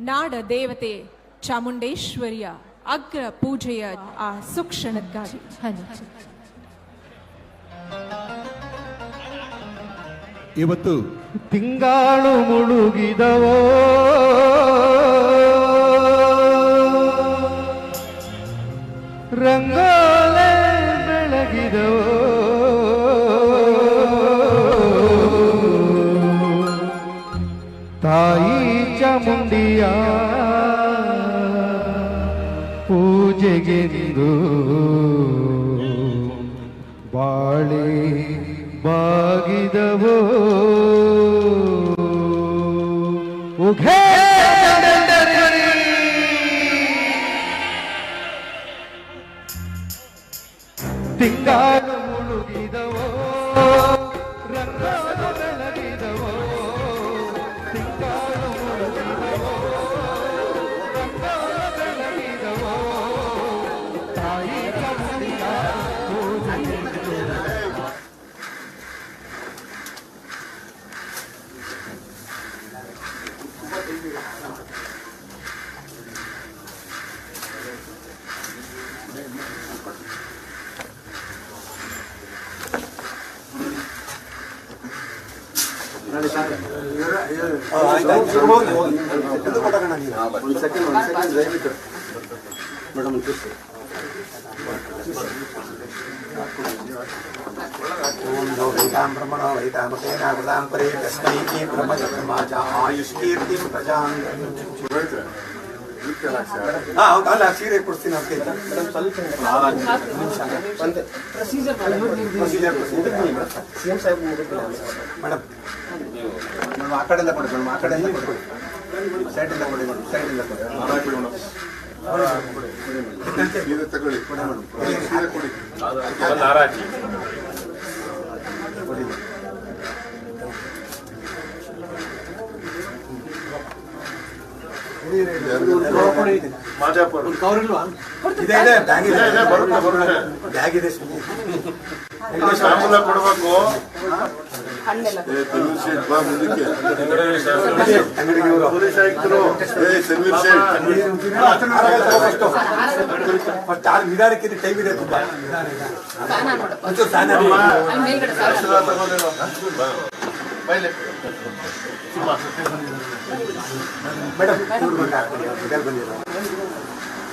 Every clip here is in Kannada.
ನಾಡ ದೇವತೆ ಚಾಮುಂಡೇಶ್ವರಿಯ ಅಗ್ರ ಪೂಜೆಯ ಆ ಸುಕ್ಷಣಕ್ಕಾಗಿ. ಇವತ್ತು ತಿಂಗಾಳು ಮುಳುಗಿದವೋ ಪೂಜೆಗೆಂದು ಬಾಳೆ ಬಾಗಿದವೋ. ಉಘೇ ಓಂ ಲೋಕೈತಾಂ ಬ್ರಹ್ಮಣೋ ವೈತಾಮತೇನಾವೃತಾಂ ಪರೇ ತಸ್ಮೈ ಬ್ರಹ್ಮಚರ್ಮಾಚ ಆಯುಷ್ಕೀರ್ತಿಂ ಪ್ರಜಾಂ ಹಾ ಹೌದು ಅಲ್ಲ ಸೀರೆ ಕೊಡ್ತೀನಿ ಅಂತ ಇದ್ದ. ಮೇಡಮ್, ಸ್ವಲ್ಪ ಒಂದು ಪ್ರೊಸೀಜರ್ ಮೇಡಮ್ ಮೇಡಮ್ ಆ ಕಡೆಯಿಂದ ಕೊಡಿ ಮೇಡಮ್ ಆ ಕಡೆಯಿಂದ ಕೊಡಿ ಸೈಡಿಂದ ಕೊಡಿ ಮೇಡಮ್ ಸೈಡಿಂದ ಕೊಡಿ ಸೀರೆ ತಗೊಳ್ಳಿ ಕೊಡಿ ಮೇಡಮ್ ಸೀರೆ ಕೊಡಿ ಕೊಡಿ ಇದೆ ಇದೆ ಬ್ಯಾಗ್ ಇದೆ. ಬ್ಯಾಗ್ ಇದೆ. ತಾಂಬೂಲ ಕೊಡ್ಬೇಕು. ಏ, ತನ್ವೀರ್ ಶೇಟ್ ಬಾ ಮುಂದಕ್ಕೆ. ಅಂಗಡಿಗೆ ಇವರು. ಪೊಲೀಸ್ ಆಯುಕ್ತರು ಏ ತನ್ವೀರ್ ಶೇಟ್. ಫಸ್ಟ್ ಆರು ನಿಧಾನಕ್ಕಿಂತ ಟೈಮ್ ಇದೆ ತುಂಬಾ ಮೇಡಮ್ ಬಂದಿರೋ.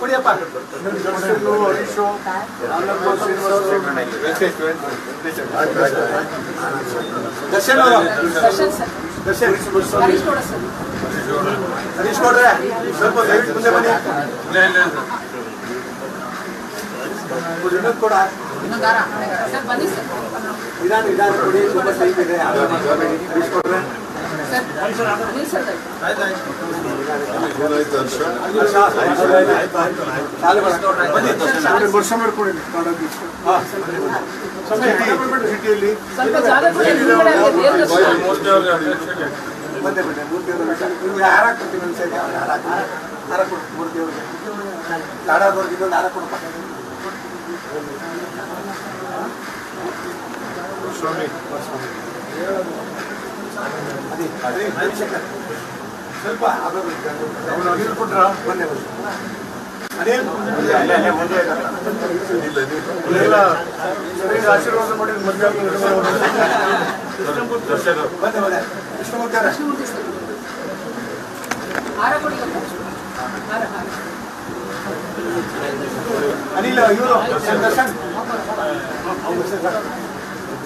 ಕೊಡಿಯಪ್ಪ ದರ್ಶನ್ ದರ್ಶನ್ ಹರೀಶ್ ನೋಡ್ರೆ ಸ್ವಲ್ಪ ಮುಂದೆ ಬನ್ನಿ ಇನ್ನೊಂದು ಕೊಡ ನಿಧಾನ ನಿಧಾನ ಕೊಡಿ ತುಂಬ ಟೈಮ್ ಇದೆ. ಬನ್ನಿ ವರ್ಷ ಮಾಡ್ಕೊಡಿ ಹಾ. ಸಿಟಿಯಲ್ಲಿ. ಬಂದೆ ಬಂದೆ. ಮೂರ್ತಿ ಅವರು ನಿಮ್ಗೆ ಹಾರ ಕೊಡ್ತೀನಿ ಒಂದು ಸರಿ ಅವ್ರು ಹಾರ ಕೊಡಿ. ಹಾರ ಕೊಡು ಮೂರ್ತಿ ಅವ್ರಿಗೆ ಲಾಡಾದವ್ರಿಗೆ ಇನ್ನೊಂದು ಹಾರ ಕೊಡಪ್ಪ ಹರಿಶಂಕರ್ ಸ್ವಲ್ಪ ಆಗೋದು ಬನ್ನಿ ಇಲ್ಲ ನೀವು ಆಶೀರ್ವಾದ ಮಾಡಿ ಮದುವೆ ಬಂದೆ ಬಂದೆ ಕೃಷ್ಣಮೂರ್ತಿ ಅನಿಲ್ ಇವರು. ದರ್ಶನ್.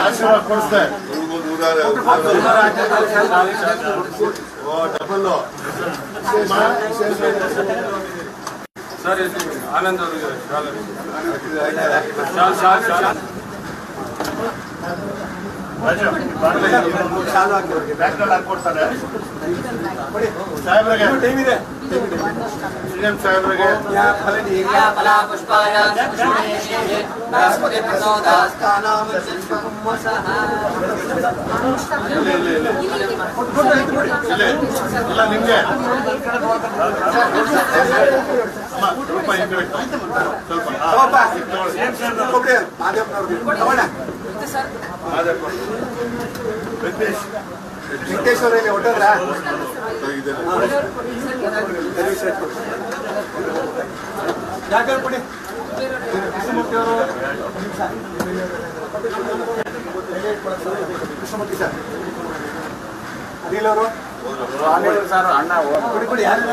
ಆಶೀರ್ವಾದ ಕೊಡಿಸ್ದೆ ಸರಿ ಆನಂದ್ ಅವರಿಗೆ ಶಾಲೆ ಶಾಲೆ ಶಾಲೆ ಶಾಲು ಹಾಕೊಡ್ತಾರೆ ಸಾಹೇಬ್ರಿಗೆ. ಸಾಹೇಬ್ರಿಗೆ. ಇಲ್ಲಿ ನಿಮ್ಗೆ. ಸ್ವಲ್ಪ ಈ ಸರ್. ವೆಂಕಟೇಶ್ ಅವರಲ್ಲಿ ಹೊಟ್ಟೋದ್ರಾ? ಸರಿ, ಕೊಡಿ. ಕೃಷ್ಣಮೂರ್ತಿ ಅವರು. ಕೃಷ್ಣಮೂರ್ತಿ ಸರ್ ಅನಿಲ್ ಅವರು ಸರ್ ಅಣ್ಣ ಕೊಡಿ ಕೊಡಿ ಯಾರೆಲ್ಲ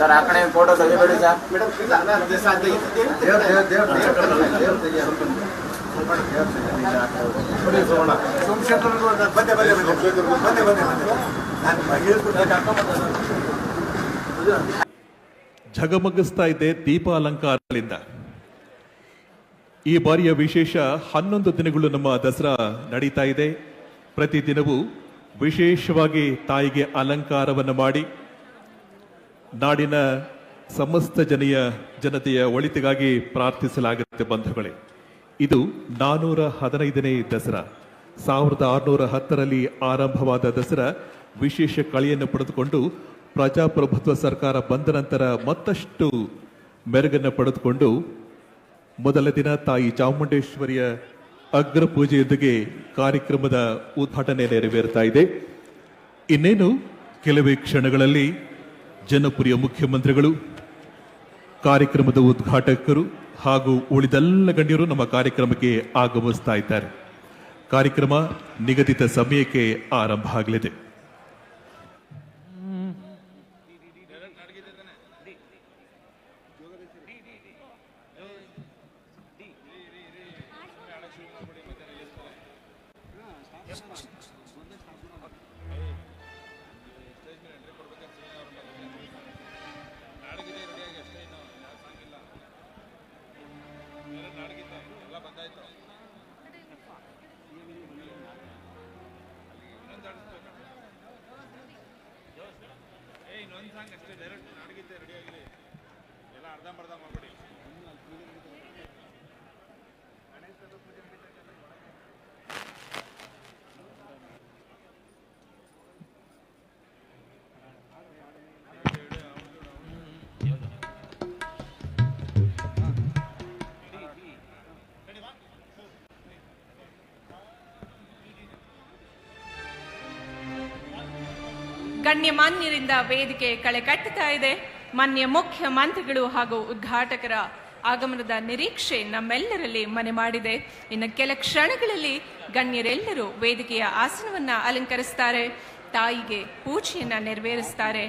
ಸರಿ, ಆ ಕಡೆ ಫೋಟೋ ತೆಗಿಬೇಡಿ ಸರ್. ಮೇಡಮ್, ಝಗಮಗಿಸ್ತಾ ಇದೆ ದೀಪ ಅಲಂಕಾರಗಳಿಂದ ಈ ಬಾರಿಯ ವಿಶೇಷ ಹನ್ನೊಂದು ದಿನಗಳು ನಮ್ಮ ದಸರಾ ನಡೀತಾ ಇದೆ. ಪ್ರತಿದಿನವೂ ವಿಶೇಷವಾಗಿ ತಾಯಿಗೆ ಅಲಂಕಾರವನ್ನು ಮಾಡಿ, ನಾಡಿನ ಸಮಸ್ತ ಜನೀಯ ಜನತೆಯ ಒಳಿತಿಗಾಗಿ ಪ್ರಾರ್ಥಿಸಲಾಗುತ್ತೆ ಬಂಧುಗಳೇ. ಇದು ನಾನೂರ ಹದಿನೈದನೇ ದಸರಾ. ಸಾವಿರದ ಆರುನೂರ ಹತ್ತರಲ್ಲಿ ಆರಂಭವಾದ ದಸರಾ ವಿಶೇಷ ಕಳೆಯನ್ನು ಪಡೆದುಕೊಂಡು ಪ್ರಜಾಪ್ರಭುತ್ವ ಸರ್ಕಾರ ಬಂದ ನಂತರ ಮತ್ತಷ್ಟು ಮೆರುಗನ್ನು ಪಡೆದುಕೊಂಡು ಮೊದಲ ದಿನ ತಾಯಿ ಚಾಮುಂಡೇಶ್ವರಿಯ ಅಗ್ರ ಪೂಜೆಯೊಂದಿಗೆ ಕಾರ್ಯಕ್ರಮದ ಉದ್ಘಾಟನೆ ನೆರವೇರ್ತಾ ಇದೆ. ಇನ್ನೇನು ಕೆಲವೇ ಕ್ಷಣಗಳಲ್ಲಿ ಜನಪ್ರಿಯ ಮುಖ್ಯಮಂತ್ರಿಗಳು ಕಾರ್ಯಕ್ರಮದ ಉದ್ಘಾಟಕರು ಹಾಗೂ ಉಳಿದೆಲ್ಲ ಗಣ್ಯರು ನಮ್ಮ ಕಾರ್ಯಕ್ರಮಕ್ಕೆ ಆಗಮಿಸ್ತಾ ಇದ್ದಾರೆ. ಕಾರ್ಯಕ್ರಮ ನಿಗದಿತ ಸಮಯಕ್ಕೆ ಆರಂಭ ಆಗಲಿದೆ. ಗಣ್ಯಮಾನ್ಯರಿಂದ ವೇದಿಕೆ ಕಳೆ ಕಟ್ಟುತ್ತಾ ಇದೆ ಮಾನ್ಯ ಮುಖ್ಯಮಂತ್ರಿಗಳು ಹಾಗೂ ಉದ್ಘಾಟಕರ ಆಗಮನದ ನಿರೀಕ್ಷೆ ನಮ್ಮೆಲ್ಲರಲ್ಲಿ ಮನೆ ಮಾಡಿದೆ. ಇನ್ನು ಕೆಲ ಕ್ಷಣಗಳಲ್ಲಿ ಗಣ್ಯರೆಲ್ಲರೂ ವೇದಿಕೆಯ ಆಸನವನ್ನ ಅಲಂಕರಿಸ್ತಾರೆ. ತಾಯಿಗೆ ಪೂಜೆಯನ್ನ ನೆರವೇರಿಸ್ತಾರೆ.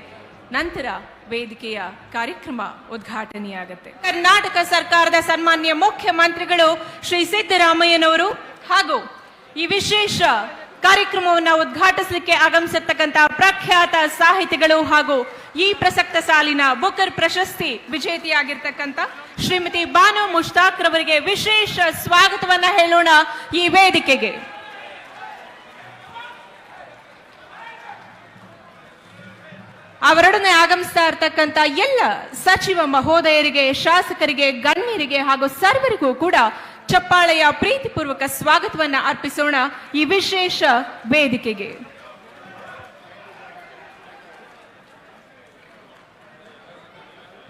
ನಂತರ ವೇದಿಕೆಯ ಕಾರ್ಯಕ್ರಮ ಉದ್ಘಾಟನೆಯಾಗುತ್ತೆ. ಕರ್ನಾಟಕ ಸರ್ಕಾರದ ಸನ್ಮಾನ್ಯ ಮುಖ್ಯಮಂತ್ರಿಗಳು ಶ್ರೀ ಸಿದ್ದರಾಮಯ್ಯನವರು ಹಾಗೂ ಈ ವಿಶೇಷ ಕಾರ್ಯಕ್ರಮವನ್ನು ಉದ್ಘಾಟಿಸಲಿಕ್ಕೆ ಆಗಮಿಸಿರ್ತಕ್ಕಂಥ ಪ್ರಖ್ಯಾತ ಸಾಹಿತಿಗಳು ಹಾಗೂ ಈ ಪ್ರಸಕ್ತ ಸಾಲಿನ ಬುಕರ್ ಪ್ರಶಸ್ತಿ ವಿಜೇತಿಯಾಗಿರ್ತಕ್ಕಂಥ ಶ್ರೀಮತಿ ಬಾನು ಮುಷ್ತಾಕ್ ರವರಿಗೆ ವಿಶೇಷ ಸ್ವಾಗತವನ್ನ ಹೇಳೋಣ ಈ ವೇದಿಕೆಗೆ. ಅವರೊಡನೆ ಆಗಮಿಸ್ತಾ ಇರ್ತಕ್ಕಂಥ ಎಲ್ಲ ಸಚಿವ ಮಹೋದಯರಿಗೆ, ಶಾಸಕರಿಗೆ, ಗಣ್ಯರಿಗೆ ಹಾಗೂ ಸರ್ವರಿಗೂ ಕೂಡ ಚಪ್ಪಾಳೆಯ ಪ್ರೀತಿಪೂರ್ವಕ ಸ್ವಾಗತವನ್ನು ಅರ್ಪಿಸೋಣ ಈ ವಿಶೇಷ ವೇದಿಕೆಗೆ.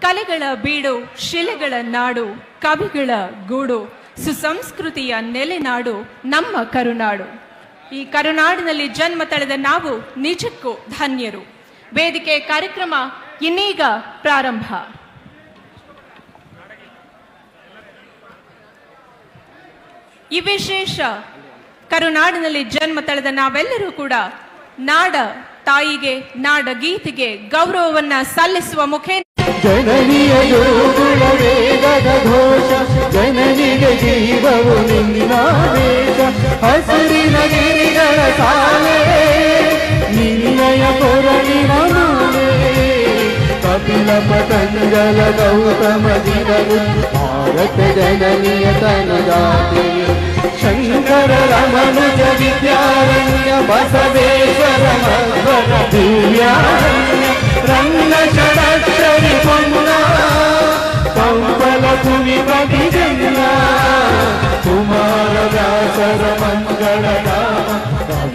ಕಲೆಗಳ ಬೀಡು, ಶಿಲೆಗಳ ನಾಡು, ಕವಿಗಳ ಗೂಡು, ಸುಸಂಸ್ಕೃತಿಯ ನೆಲೆನಾಡು, ನಮ್ಮ ಕರುನಾಡು. ಈ ಕರುನಾಡಿನಲ್ಲಿ ಜನ್ಮ ತಳೆದ ನಾವು ನಿಜಕ್ಕೂ ಧನ್ಯರು. ವೇದಿಕೆ ಕಾರ್ಯಕ್ರಮ ಇನ್ನೀಗ ಪ್ರಾರಂಭ. ಈ ವಿಶೇಷ ಕರುನಾಡಿನಲ್ಲಿ ಜನ್ಮ ತಳೆದ ನಾವೆಲ್ಲರೂ ಕೂಡ ನಾಡ ತಾಯಿಗೆ, ನಾಡ ಗೀತೆಗೆ ಗೌರವವನ್ನ ಸಲ್ಲಿಸುವ ಮುಖೇನ ಜನನಿಯ ಯೋಗುಳ ಘೋಷ, ಜನನಿಗೆ ಜೀವವು ನಿನ್ನ ವೇಷ. ಹಸಿರಿನ ಗಿರಿಗಳ ಸಾಲೆ, ನಿನ್ನಯ ಕೊರಳಿನ ಮಾಲೆ ಕಪಿಲ ಪತಂಜಲ ಗೌತಮ ದಿನವು భారత జననీయ తనదాతిని శంకర రమణుజ విద్యారణ్య బసవేశ్వర దివ్యారణ్య రంగ షడక్షరి పొమ్నా కంపల తుమి పది జన్నా కుమారదాసర మంగళ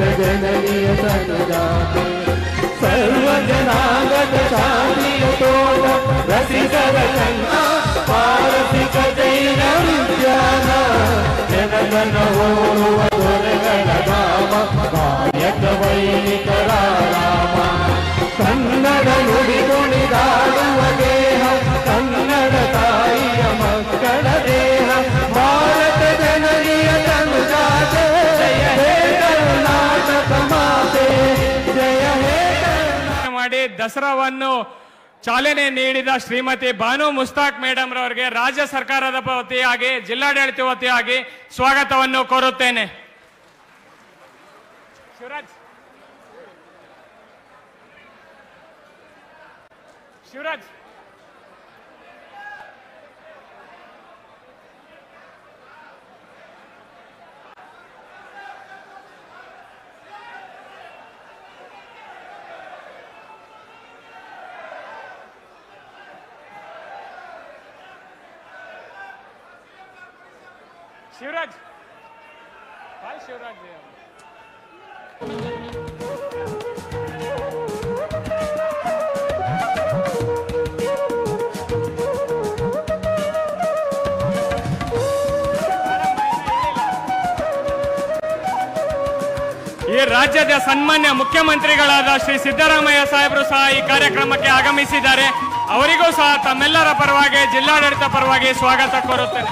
ಕಾವೇರಿಯವರ ರಂಗ ಚೈತನ್ಯ ಪರಮಹಂಸ ವಿವೇಕನ ಭಾರತ ಜನನಿಯ ತನುಜಾತೆ ಸರ್ವ ಜನಾಗತ ಶಾಂತಿಯ ತೋಟ ರಸಿಕರ ಚಂದ ಪಾರಸಿಕ ಜೈನ ವಿದ್ಯಾನ ಜನಗಣ ಓಡುವ ದೊರೆಗಳ ಧಾಮ ಕಾಯಕ ವೈಣಿಕರ ರಾಮ ಕನ್ನಡ ನುಡಿ ನುಡಿದಾಡುವ ದಸರಾವನ್ನು ಚಾಲನೆ ನೀಡಿದ ಶ್ರೀಮತಿ ಬಾನು ಮುಸ್ತಾಕ್ ಮೇಡಮ್ ರವರಿಗೆ ರಾಜ್ಯ ಸರ್ಕಾರದ ವತಿಯಾಗಿ, ಜಿಲ್ಲಾಡಳಿತ ವತಿಯಾಗಿ ಸ್ವಾಗತವನ್ನು ಕೋರುತ್ತೇನೆ. ಶಿವರಾಜ್. ಶಿವರಾಜ್. ಶಿವರಾಜ್. ಬಾಯ್ ಶಿವರಾಜ್. ಈ ರಾಜ್ಯದ ಸನ್ಮಾನ್ಯ ಮುಖ್ಯಮಂತ್ರಿಗಳಾದ ಶ್ರೀ ಸಿದ್ದರಾಮಯ್ಯ ಸಾಹೇಬರು ಸಹ ಈ ಕಾರ್ಯಕ್ರಮಕ್ಕೆ ಆಗಮಿಸಿದ್ದಾರೆ. ಅವರಿಗೂ ಸಹ ತಮ್ಮೆಲ್ಲರ ಪರವಾಗಿ, ಜಿಲ್ಲಾಡಳಿತ ಪರವಾಗಿ ಸ್ವಾಗತ ಕೋರುತ್ತೇನೆ.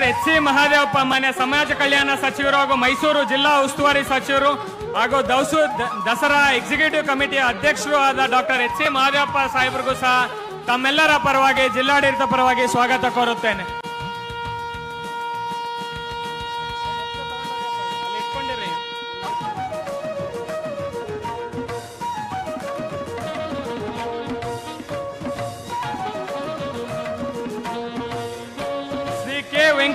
ಡಾಕ್ಟರ್ ಎಚ್ ಸಿ ಮಹಾದೇವಪ್ಪ ಮನೆ ಸಮಾಜ ಕಲ್ಯಾಣ ಸಚಿವರು ಹಾಗೂ ಮೈಸೂರು ಜಿಲ್ಲಾ ಉಸ್ತುವಾರಿ ಸಚಿವರು ಹಾಗೂ ದೌಸು ದಸರಾ ಎಕ್ಸಿಕ್ಯೂಟಿವ್ ಕಮಿಟಿಯ ಅಧ್ಯಕ್ಷರು ಆದ ಡಾಕ್ಟರ್ ಎಚ್ ಸಿ ಮಹಾದೇವಪ್ಪ ಸಾಹೇಬರಿಗೂ ಸಹ ತಮ್ಮೆಲ್ಲರ ಪರವಾಗಿ ಜಿಲ್ಲಾಡಳಿತ ಪರವಾಗಿ ಸ್ವಾಗತ ಕೋರುತ್ತೇನೆ.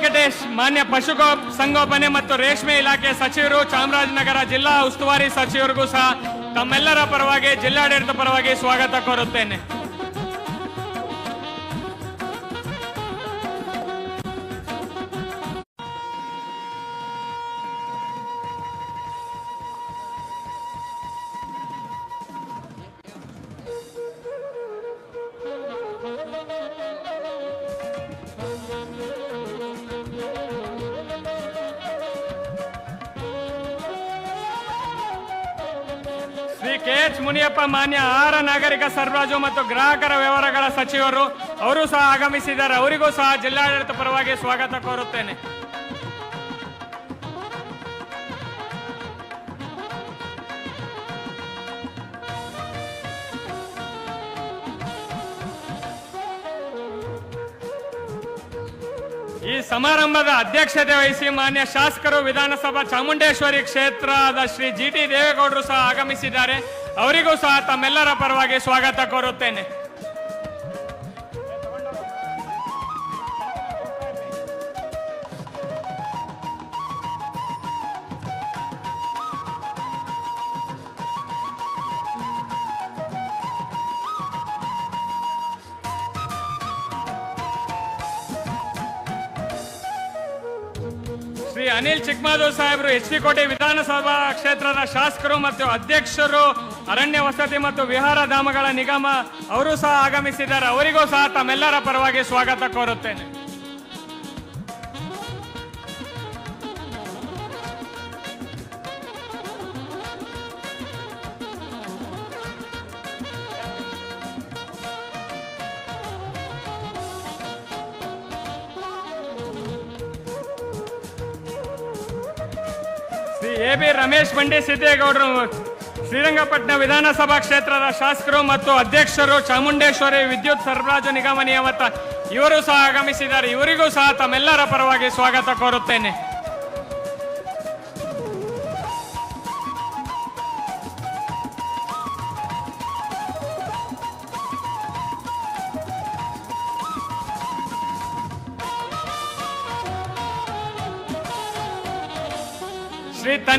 ವೆಂಕಟೇಶ್, ಮಾನ್ಯ ಪಶು ಸಂಗೋಪನೆ ಮತ್ತು ರೇಷ್ಮೆ ಇಲಾಖೆ ಸಚಿವರು, ಚಾಮರಾಜನಗರ ಜಿಲ್ಲಾ ಉಸ್ತುವಾರಿ ಸಚಿವರಿಗೂ ಸಹ ತಮ್ಮೆಲ್ಲರ ಪರವಾಗಿ ಜಿಲ್ಲಾಡಳಿತ ಪರವಾಗಿ ಸ್ವಾಗತ ಕೋರುತ್ತೇನೆ. ಶ್ರೀ ಕೆ ಎಚ್ ಮುನಿಯಪ್ಪ ಮಾನ್ಯ ಆಹಾರ ನಾಗರಿಕ ಸರಬರಾಜು ಮತ್ತು ಗ್ರಾಹಕರ ವ್ಯವಹಾರಗಳ ಸಚಿವರು, ಅವರು ಸಹ ಆಗಮಿಸಿದ್ದಾರೆ. ಅವರಿಗೂ ಸಹ ಜಿಲ್ಲಾಡಳಿತ ಪರವಾಗಿ ಸ್ವಾಗತ ಕೋರುತ್ತೇನೆ. ಸಮಾರಂಭದ ಅಧ್ಯಕ್ಷತೆ ವಹಿಸಿ ಮಾನ್ಯ ಶಾಸಕರು ವಿಧಾನಸಭಾ ಚಾಮುಂಡೇಶ್ವರಿ ಕ್ಷೇತ್ರದ ಶ್ರೀ ಜಿ ಟಿ ದೇವೇಗೌಡರು ಸಹ ಆಗಮಿಸಿದ್ದಾರೆ. ಅವರಿಗೂ ಸಹ ತಮ್ಮೆಲ್ಲರ ಪರವಾಗಿ ಸ್ವಾಗತ ಕೋರುತ್ತೇನೆ. ಅನಿಲ್ ಚಿಕ್ಕಮಾಧವ್ ಸಾಹೇಬರು ಎಚ್ ಡಿ ಕೋಟೆ ವಿಧಾನಸಭಾ ಕ್ಷೇತ್ರದ ಶಾಸಕರು ಮತ್ತು ಅಧ್ಯಕ್ಷರು ಅರಣ್ಯ ವಸತಿ ಮತ್ತು ವಿಹಾರ ಧಾಮಗಳ ನಿಗಮ, ಅವರು ಸಹ ಆಗಮಿಸಿದ್ದಾರೆ. ಅವರಿಗೂ ಸಹ ತಮ್ಮೆಲ್ಲರ ಪರವಾಗಿ ಸ್ವಾಗತ ಕೋರುತ್ತೇನೆ. ಎ ಬಿ ರಮೇಶ್ ಬಂಡಿ ಸಿದ್ದೇಗೌಡರು. ಶ್ರೀರಂಗಪಟ್ಟಣ ವಿಧಾನಸಭಾ ಕ್ಷೇತ್ರದ ಶಾಸಕರು ಮತ್ತು ಅಧ್ಯಕ್ಷರು ಚಾಮುಂಡೇಶ್ವರಿ ವಿದ್ಯುತ್ ಸರಬರಾಜು ನಿಗಮ ನಿಯಮಿತ ಇವರು ಸಹ ಆಗಮಿಸಿದ್ದಾರೆ. ಇವರಿಗೂ ಸಹ ತಮ್ಮೆಲ್ಲರ ಪರವಾಗಿ ಸ್ವಾಗತ ಕೋರುತ್ತೇನೆ.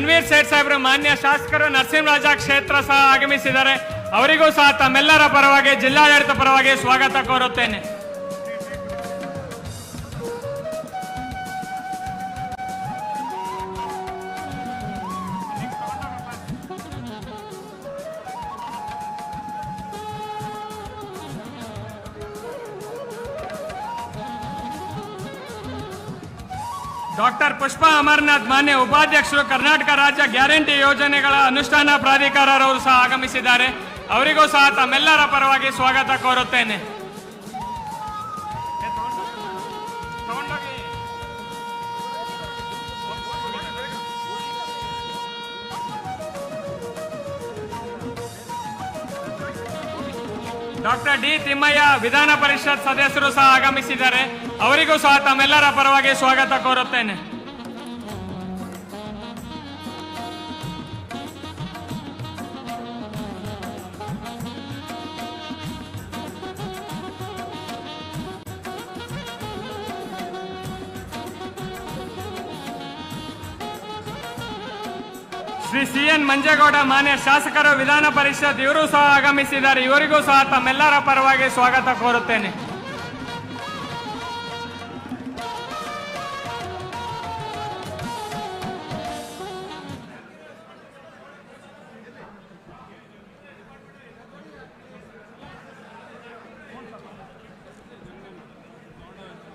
ಶ್ರೀ ತನ್ವೀರ್ ಸೇಠ್ ಸಾಹೇಬ್ರ ಮಾನ್ಯ ಶಾಸಕರು ನರಸಿಂಹರಾಜ ಕ್ಷೇತ್ರ ಸಹ ಆಗಮಿಸಿದ್ದಾರೆ. ಅವರಿಗೂ ಸಹ ತಮ್ಮೆಲ್ಲರ ಪರವಾಗಿ, ಜಿಲ್ಲಾಡಳಿತ ಪರವಾಗಿ ಸ್ವಾಗತ ಕೋರುತ್ತೇನೆ. ಪುಷ್ಪಾ ಅಮರನಾಥ್ ಮಾನ್ಯ ಉಪಾಧ್ಯಕ್ಷರು ಕರ್ನಾಟಕ ರಾಜ್ಯ ಗ್ಯಾರಂಟಿ ಯೋಜನೆಗಳ ಅನುಷ್ಠಾನ ಪ್ರಾಧಿಕಾರರವರು ಸಹ ಆಗಮಿಸಿದ್ದಾರೆ. ಅವರಿಗೂ ಸಹ ತಮ್ಮೆಲ್ಲರ ಪರವಾಗಿ ಸ್ವಾಗತ ಕೋರುತ್ತೇನೆ. ಡಾಕ್ಟರ್ ಡಿ ತಿಮ್ಮಯ್ಯ ವಿಧಾನ ಪರಿಷತ್ ಸದಸ್ಯರು ಸಹ ಆಗಮಿಸಿದ್ದಾರೆ. ಅವರಿಗೂ ಸಹ ತಮ್ಮೆಲ್ಲರ ಪರವಾಗಿ ಸ್ವಾಗತ ಕೋರುತ್ತೇನೆ. ಎನ್ ಮಂಜೇಗೌಡ ಮಾನ್ಯ ಶಾಸಕರು ವಿಧಾನ ಪರಿಷತ್ ಇವರು ಸಹ ಆಗಮಿಸಿದ್ದಾರೆ. ಇವರಿಗೂ ಸಹ ತಮ್ಮೆಲ್ಲರ ಪರವಾಗಿ ಸ್ವಾಗತ ಕೋರುತ್ತೇನೆ.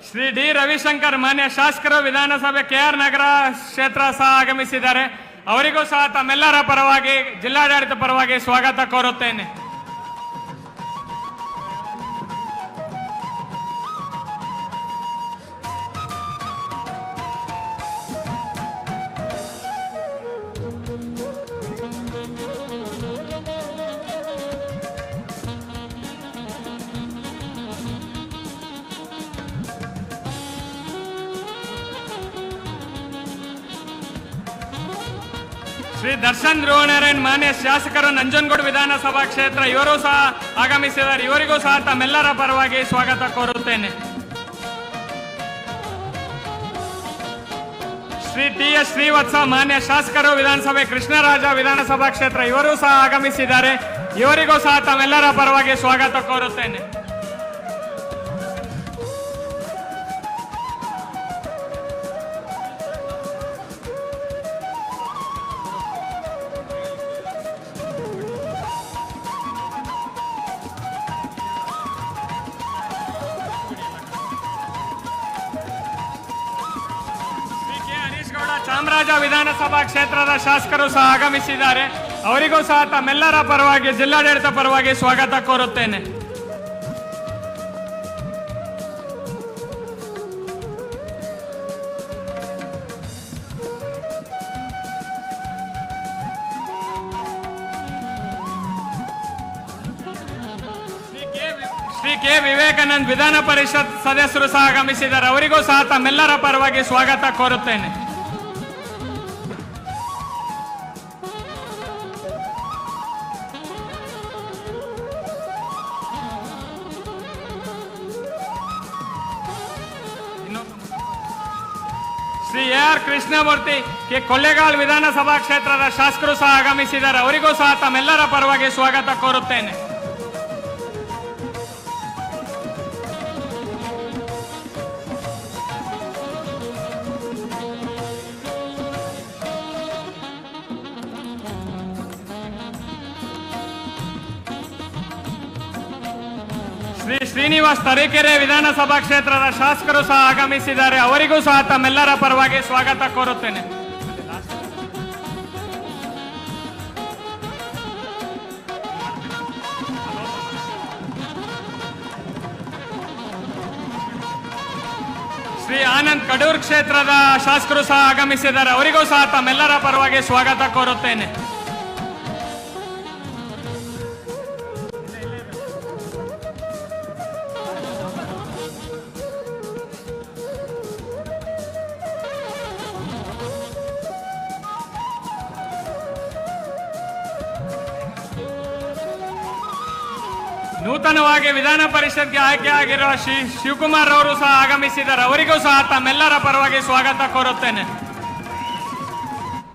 ಶ್ರೀ ಡಿ ರವಿಶಂಕರ್ ಮಾನ್ಯ ಶಾಸಕರು ವಿಧಾನಸಭೆ ಕೆಆರ್ ನಗರ ಕ್ಷೇತ್ರ ಸಹ ಆಗಮಿಸಿದ್ದಾರೆ. ಅವರಿಗೂ ಸಹ ತಮ್ಮೆಲ್ಲರ ಪರವಾಗಿ ಜಿಲ್ಲಾಡಳಿತ ಪರವಾಗಿ ಸ್ವಾಗತ ಕೋರುತ್ತೇನೆ. ಶ್ರೀ ದರ್ಶನ್ ಧ್ರುವನಾರಾಯಣ್ ಮಾನ್ಯ ಶಾಸಕರು ನಂಜನಗೂಡು ವಿಧಾನಸಭಾ ಕ್ಷೇತ್ರ, ಇವರು ಸಹ ಆಗಮಿಸಿದ್ದಾರೆ. ಇವರಿಗೂ ಸಹ ತಮ್ಮೆಲ್ಲರ ಪರವಾಗಿ ಸ್ವಾಗತ ಕೋರುತ್ತೇನೆ. ಶ್ರೀ ಟಿ ಎಸ್ ಶ್ರೀವತ್ಸ, ಮಾನ್ಯ ಶಾಸಕರು, ವಿಧಾನಸಭೆ ಕೃಷ್ಣರಾಜ, ವಿಧಾನಸಭಾ ಕ್ಷೇತ್ರ, ಇವರು ಸಹ ಆಗಮಿಸಿದ್ದಾರೆ. ಇವರಿಗೂ ಸಹ ತಮ್ಮೆಲ್ಲರ ಪರವಾಗಿ ಸ್ವಾಗತ ಕೋರುತ್ತೇನೆ. ಚಾಮರಾಜ ವಿಧಾನಸಭಾ ಕ್ಷೇತ್ರದ ಶಾಸಕರು ಸಹ ಆಗಮಿಸಿದ್ದಾರೆ. ಅವರಿಗೂ ಸಹ ತಮ್ಮೆಲ್ಲರ ಪರವಾಗಿ, ಜಿಲ್ಲಾಡಳಿತ ಪರವಾಗಿ ಸ್ವಾಗತ ಕೋರುತ್ತೇನೆ. ಶ್ರೀ ಕೆ ವಿವೇಕಾನಂದ್ ವಿಧಾನ ಪರಿಷತ್ ಸದಸ್ಯರು ಸಹ ಆಗಮಿಸಿದ್ದಾರೆ. ಅವರಿಗೂ ಸಹ ತಮ್ಮೆಲ್ಲರ ಪರವಾಗಿ ಸ್ವಾಗತ ಕೋರುತ್ತೇನೆ. ಶ್ರೀ ಆರ್ ಕೃಷ್ಣಮೂರ್ತಿ, ಕೆ ಕೊಳ್ಳೇಗಾಲ್ ವಿಧಾನಸಭಾ ಕ್ಷೇತ್ರದ ಶಾಸಕರು ಸಹ ಆಗಮಿಸಿದ್ದಾರೆ. ಅವರಿಗೂ ಸಹ ತಮ್ಮೆಲ್ಲರ ಪರವಾಗಿ ಸ್ವಾಗತ ಕೋರುತ್ತೇನೆ. ತರೀಕೆರೆ ವಿಧಾನಸಭಾ ಕ್ಷೇತ್ರದ ಶಾಸಕರು ಸಹ ಆಗಮಿಸಿದ್ದಾರೆ. ಅವರಿಗೂ ಸಹ ತಮ್ಮೆಲ್ಲರ ಪರವಾಗಿ ಸ್ವಾಗತ ಕೋರುತ್ತೇನೆ. ಶ್ರೀ ಆನಂದ್ ಕಡೂರ್ ಕ್ಷೇತ್ರದ ಶಾಸಕರು ಸಹ ಆಗಮಿಸಿದ್ದಾರೆ. ಅವರಿಗೂ ಸಹ ತಮ್ಮೆಲ್ಲರ ಪರವಾಗಿ ಸ್ವಾಗತ ಕೋರುತ್ತೇನೆ. ವಿಧಾನ ಪರಿಷತ್ಗೆ ಆಯ್ಕೆಯಾಗಿರುವ ಶ್ರೀ ಶಿವಕುಮಾರ್ ಅವರು ಸಹ ಆಗಮಿಸಿದ್ದಾರೆ. ಅವರಿಗೂ ಸಹ ತಮ್ಮೆಲ್ಲರ ಪರವಾಗಿ ಸ್ವಾಗತ ಕೋರುತ್ತೇನೆ.